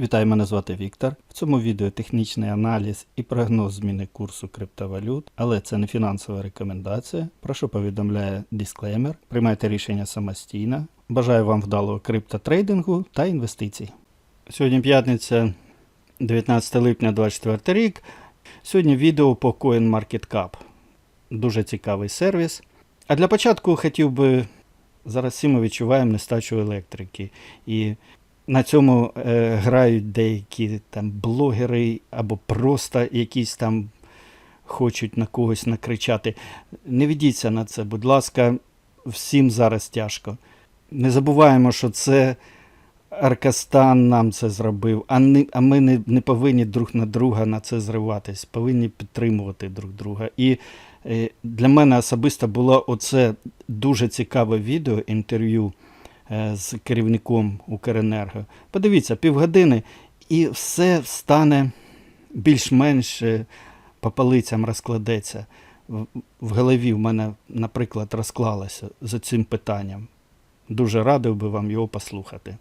Вітаю, мене звати Віктор. В цьому відео технічний аналіз і прогноз зміни курсу криптовалют, але це не фінансова рекомендація. Прошу повідомляє дисклеймер. Приймайте рішення самостійно. Бажаю вам вдалого криптотрейдингу та інвестицій. Сьогодні п'ятниця, 19 липня 2024 рік. Сьогодні відео по CoinMarketCap. Дуже цікавий сервіс. А для початку хотів би зараз всі ми відчуваємо нестачу електрики. І на цьому е, грають деякі там блогери або просто якісь там хочуть на когось накричати. Не ведіться на це, будь ласка, всім зараз тяжко. Не забуваємо, що це Аркастан нам це зробив, а, не, а ми не, не повинні друг на друга на це зриватись, повинні підтримувати друг друга. І е, для мене особисто було оце дуже цікаве відео, інтерв'ю з керівником Укренерго. Подивіться, півгодини, і все стане більш-менш е, по полицям розкладеться. В, в голові в мене, наприклад, розклалося за цим питанням. Дуже радив би вам його послухати.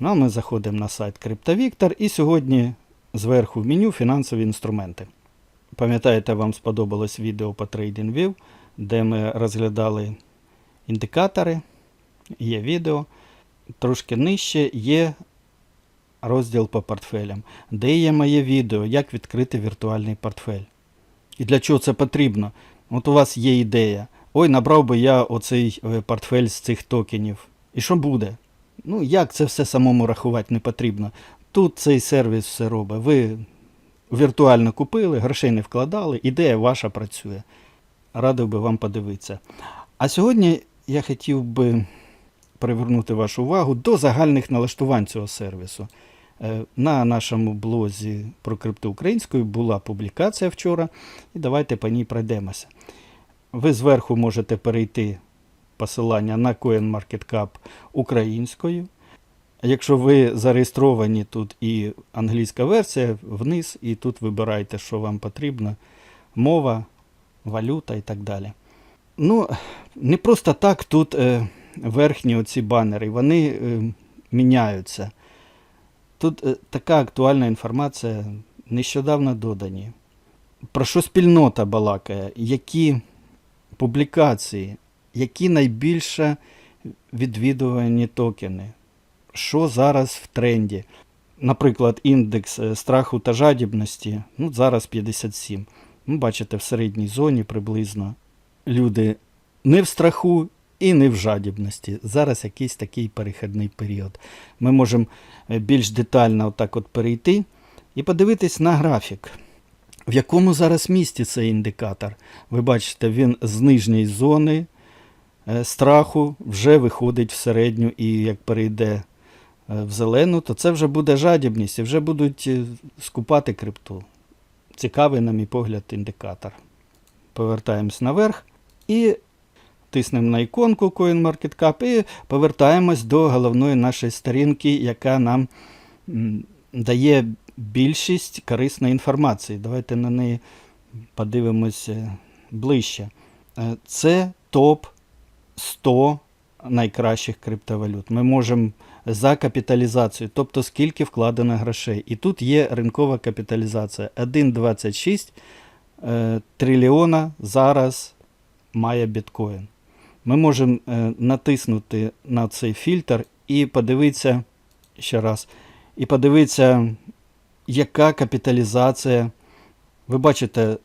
Ну, а ми заходимо на сайт CryptoVictor і сьогодні зверху в меню фінансові інструменти. Пам'ятаєте, вам сподобалось відео по TradingView, де ми розглядали індикатори, є відео. Трошки нижче є розділ по портфелям, де є моє відео, як відкрити віртуальний портфель. І для чого це потрібно? От у вас є ідея. Ой, набрав би я оцей е, портфель з цих токенів. І що буде? Ну, як це все самому рахувати не потрібно. Тут цей сервіс все робить. Ви віртуально купили, грошей не вкладали, ідея ваша працює. Радив би вам подивитися. А сьогодні я хотів би привернути вашу увагу до загальних налаштувань цього сервісу. Е, На нашому блозі про крипту українською була публікація вчора, і давайте по ній пройдемося. Ви зверху можете перейти посилання на CoinMarketCap українською. Якщо ви зареєстровані тут і англійська версія, вниз, і тут вибирайте, що вам потрібно: мова, валюта і так далі. Ну, не просто так тут е, верхні оці банери, вони е, міняються. Тут е, така актуальна інформація нещодавно додані. Про що спільнота балакає, які публікації, які найбільше відвідувані токени, що зараз в тренді. Наприклад, індекс е, страху та жадібності ну, зараз 57. Ну, бачите, в середній зоні приблизно люди не в страху і не в жадібності. Зараз якийсь такий перехідний період. Ми можемо е, більш детально отак от перейти і подивитись на графік. В якому зараз місці цей індикатор? Ви бачите, він з нижньої зони е, страху вже виходить в середню, і як перейде е, в зелену, то це вже буде жадібність і вже будуть скупати крипту. Цікавий, на мій погляд, індикатор. Повертаємось наверх і тиснемо на іконку CoinMarketCap і повертаємось до головної нашої сторінки, яка нам дає більшість корисної інформації. Давайте на неї подивимося ближче. Е, Це топ 100 найкращих криптовалют. Ми можемо за капіталізацію, тобто скільки вкладено грошей. І тут є ринкова капіталізація. 1,26 е, трильйона зараз має біткоін. Ми можемо е, натиснути на цей фільтр і подивитися ще раз. І подивитися, яка капіталізація. Ви бачите,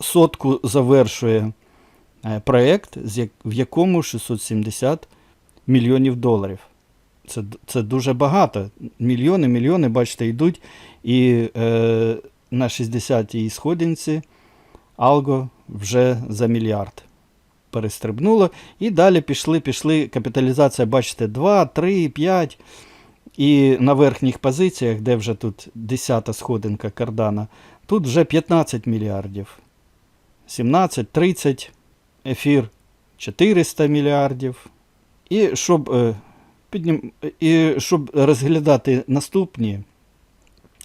сотку завершує е, проєкт, в якому 670 мільйонів доларів. Це, це дуже багато. Мільйони, мільйони, бачите, йдуть. І е, на 60-й сходинці Алго вже за мільярд перестрибнуло. І далі пішли, пішли. Капіталізація, бачите, 2, 3, 5. І на верхніх позиціях, де вже тут 10-та сходинка кардана, тут вже 15 мільярдів. 17, 30, ефір 400 мільярдів. І щоб, е, піднім... і щоб розглядати наступні,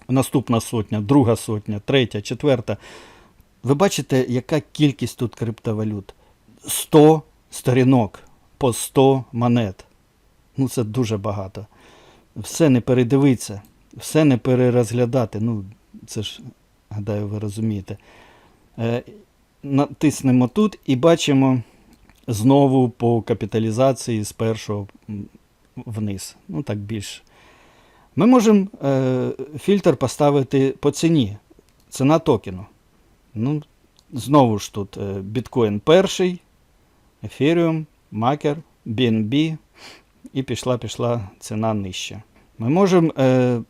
наступна сотня, друга сотня, третя, четверта, ви бачите, яка кількість тут криптовалют? 100 сторінок по 100 монет. Ну, це дуже багато. Все не передивиться. все не перерозглядати. Ну, це ж, гадаю, ви розумієте. Е, натиснемо тут і бачимо знову по капіталізації з першого вниз. Ну, так більш. Ми можемо е, фільтр поставити по ціні. Ціна токену. Ну, знову ж тут е, біткоін перший, Ethereum, Maker, BNB і пішла пішла ціна нижче. Ми можемо е,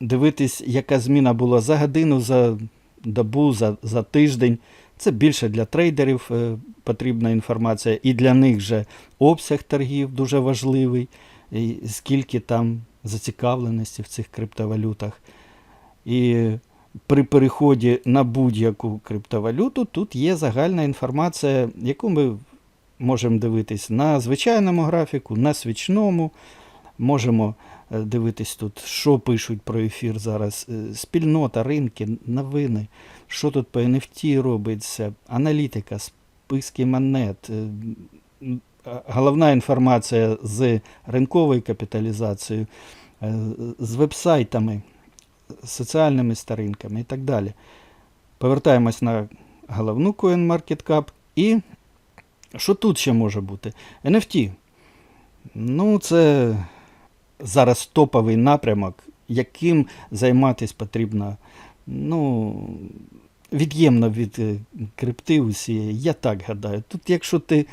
дивитись, яка зміна була за годину, за добу, за, за тиждень. Це більше для трейдерів е, потрібна інформація, і для них же обсяг торгів дуже важливий, і скільки там зацікавленості в цих криптовалютах. І при переході на будь-яку криптовалюту тут є загальна інформація, яку ми можемо дивитись на звичайному графіку, на свічному. Можемо е, дивитись тут, що пишуть про ефір зараз, е, спільнота, ринки, новини, що тут по NFT робиться, аналітика, списки монет, е, головна інформація з ринковою капіталізацією, з вебсайтами, соціальними сторінками і так далі. Повертаємось на головну CoinMarketCap. І що тут ще може бути? NFT. Ну, це зараз топовий напрямок, яким займатися потрібно. Ну, від'ємно від е, крипти усієї, я так гадаю. Тут, якщо ти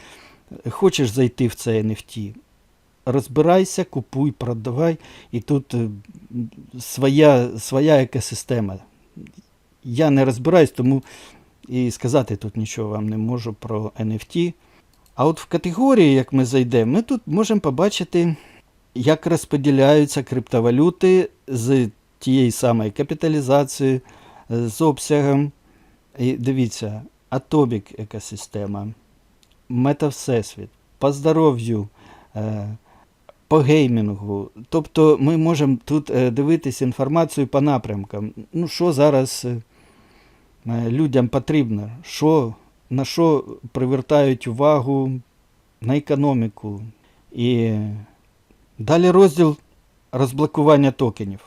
хочеш зайти в це NFT, розбирайся, купуй, продавай, і тут е, своя, своя екосистема. Я не розбираюсь, тому і сказати тут нічого вам не можу про NFT. А от в категорії, як ми зайдемо, ми тут можемо побачити, як розподіляються криптовалюти з тієї самої капіталізацією, з обсягом. І дивіться, Atomic екосистема, Метавсесвіт, по здоров'ю, е, по геймінгу. Тобто ми можемо тут е, дивитися інформацію по напрямкам. Ну, що зараз е, людям потрібно, що, на що привертають увагу на економіку. І далі розділ розблокування токенів.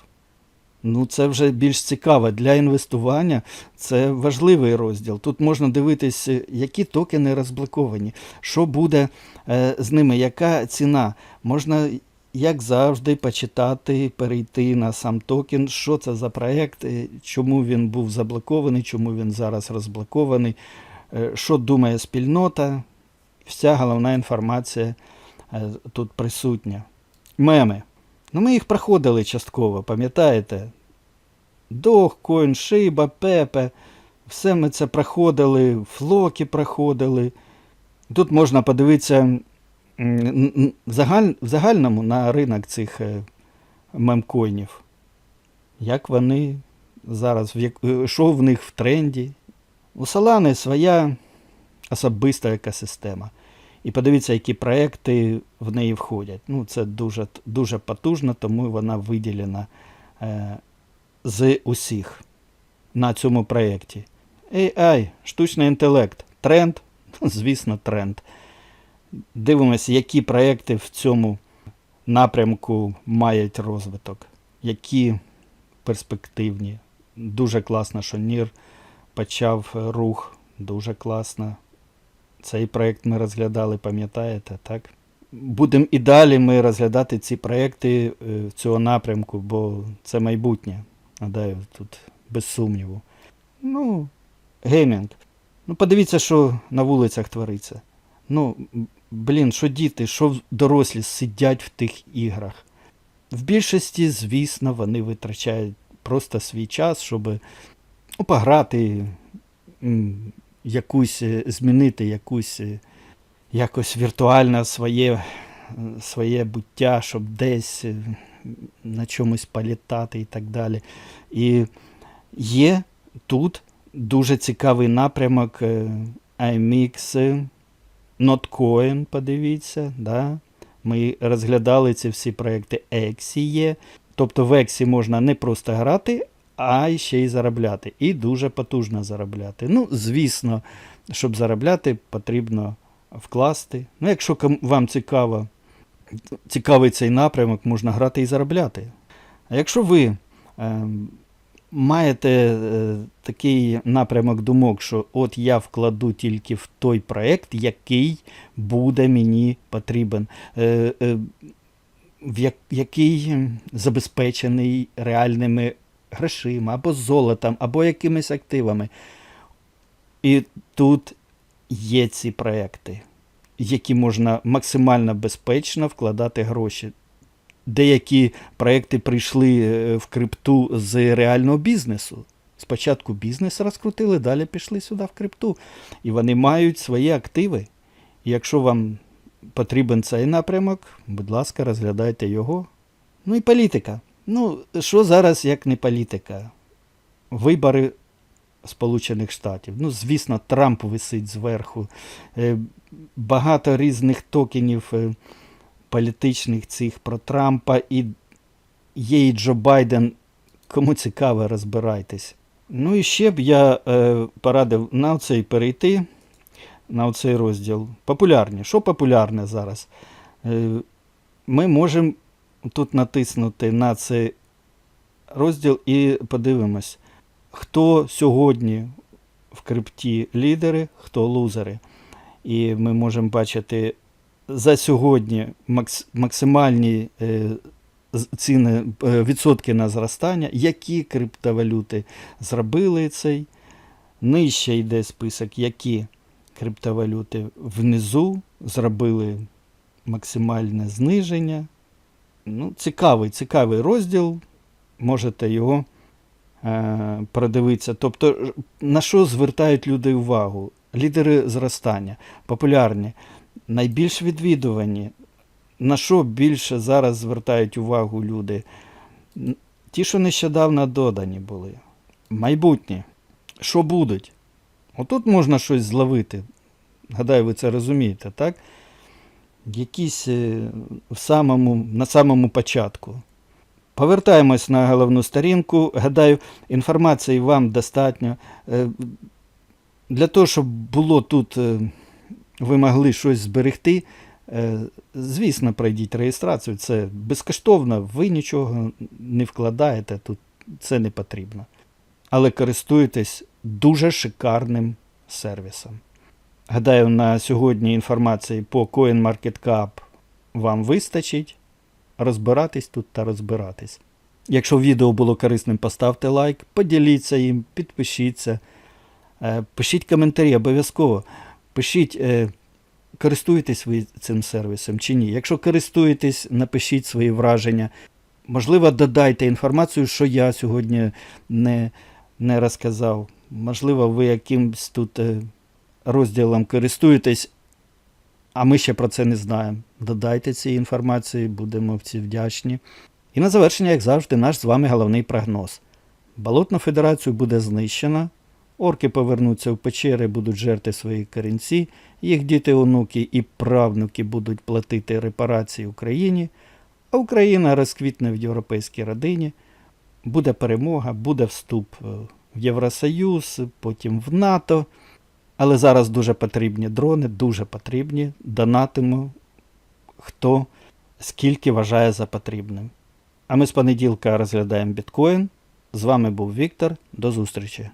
Ну, це вже більш цікаво. Для інвестування це важливий розділ. Тут можна дивитись, які токени розблоковані, що буде е, з ними, яка ціна. Можна, як завжди, почитати, перейти на сам токен, що це за проект, е, чому він був заблокований, чому він зараз розблокований, що думає спільнота. Вся головна інформація е, тут присутня. Меми. Ну, ми їх проходили частково, пам'ятаєте? Дох, Коін, Шиба, Пепе. Все ми це проходили, флоки проходили. Тут можна подивитися в загальному на ринок цих е, мемкоїнів. Як вони зараз, е, що в них в тренді. У Solana своя особиста екосистема. І подивіться, які проекти в неї входять. Ну, це дуже, дуже потужно, тому вона виділена е, з усіх на цьому проєкті. AI, штучний інтелект, тренд, звісно, тренд. Дивимося, які проекти в цьому напрямку мають розвиток, які перспективні. Дуже класно, що Нір почав рух, дуже класно. Цей проєкт ми розглядали, пам'ятаєте, так? Будемо і далі ми розглядати ці проєкти е, цього напрямку, бо це майбутнє. Гадаю, тут без сумніву. Ну, геймінг. Ну, подивіться, що на вулицях твориться. Ну, блін, що діти, що дорослі сидять в тих іграх. В більшості, звісно, вони витрачають просто свій час, щоб ну, пограти, якусь, е, змінити якусь е, якось віртуально своє, е, своє буття, щоб десь на чомусь політати і так далі. І є тут дуже цікавий напрямок IMX, Notcoin, подивіться. Да? Ми розглядали ці всі проекти Ексі є. Тобто в Ексі можна не просто грати, а ще й заробляти. І дуже потужно заробляти. Ну, звісно, щоб заробляти, потрібно вкласти. Ну, якщо вам цікаво, цікавий цей напрямок, можна грати і заробляти. А якщо ви е, маєте е, такий напрямок думок, що от я вкладу тільки в той проект, який буде мені потрібен, е, е, в як, який забезпечений реальними грошима або золотом, або якимись активами. І тут є ці проекти, які можна максимально безпечно вкладати гроші. Деякі проекти прийшли е, в крипту з реального бізнесу. Спочатку бізнес розкрутили, далі пішли сюди в крипту. І вони мають свої активи. І якщо вам потрібен цей напрямок, будь ласка, розглядайте його. Ну і політика. Ну, що зараз, як не політика? Вибори Сполучених Штатів. Ну, звісно, Трамп висить зверху. Е, Багато різних токенів е, політичних цих про Трампа і є і Джо Байден. Кому цікаво, розбирайтесь. Ну і ще б я е, порадив на цей перейти, на цей розділ. Популярні. Що популярне зараз? Ми можемо тут натиснути на цей розділ і подивимось, хто сьогодні в крипті лідери, хто лузери. І ми можемо бачити за сьогодні макс- максимальні е, ціни, е, відсотки на зростання, які криптовалюти зробили цей. Нижче йде список, які криптовалюти внизу зробили максимальне зниження. Ну, цікавий, цікавий розділ. Можете його е, продивитися. Тобто, на що звертають люди увагу? Лідери зростання, популярні, найбільш відвідувані. На що більше зараз звертають увагу люди? Ті, що нещодавно додані були. Майбутнє. Що будуть? Отут можна щось зловити. Гадаю, ви це розумієте, так? Якісь е, в самому, на самому початку. Повертаємось на головну сторінку. Гадаю, інформації вам достатньо. Е, Для того, щоб було тут, е, ви могли щось зберегти, звісно, пройдіть реєстрацію. Це безкоштовно, ви нічого не вкладаєте, тут це не потрібно. Але користуєтесь дуже шикарним сервісом. Гадаю, на сьогодні інформації по CoinMarketCap вам вистачить. Розбиратись тут та розбиратись. Якщо відео було корисним, поставте лайк, поділіться їм, підпишіться. Е, Пишіть коментарі обов'язково. Пишіть, е, користуєтесь ви цим сервісом чи ні. Якщо користуєтесь, напишіть свої враження. Можливо, додайте інформацію, що я сьогодні не, не розказав. Можливо, ви якимсь тут е, розділом користуєтесь, а ми ще про це не знаємо. Додайте цієї інформації, будемо всі вдячні. І на завершення, як завжди, наш з вами головний прогноз. Болотну федерацію буде знищено, орки повернуться в печери, будуть жерти свої корінці, їх діти, онуки і правнуки будуть платити репарації Україні, а Україна розквітне в європейській родині, буде перемога, буде вступ е, в Євросоюз, потім в НАТО. Але зараз дуже потрібні дрони, дуже потрібні. Донатимо хто скільки вважає за потрібним. А ми з понеділка розглядаємо біткоін. З вами був Віктор. До зустрічі!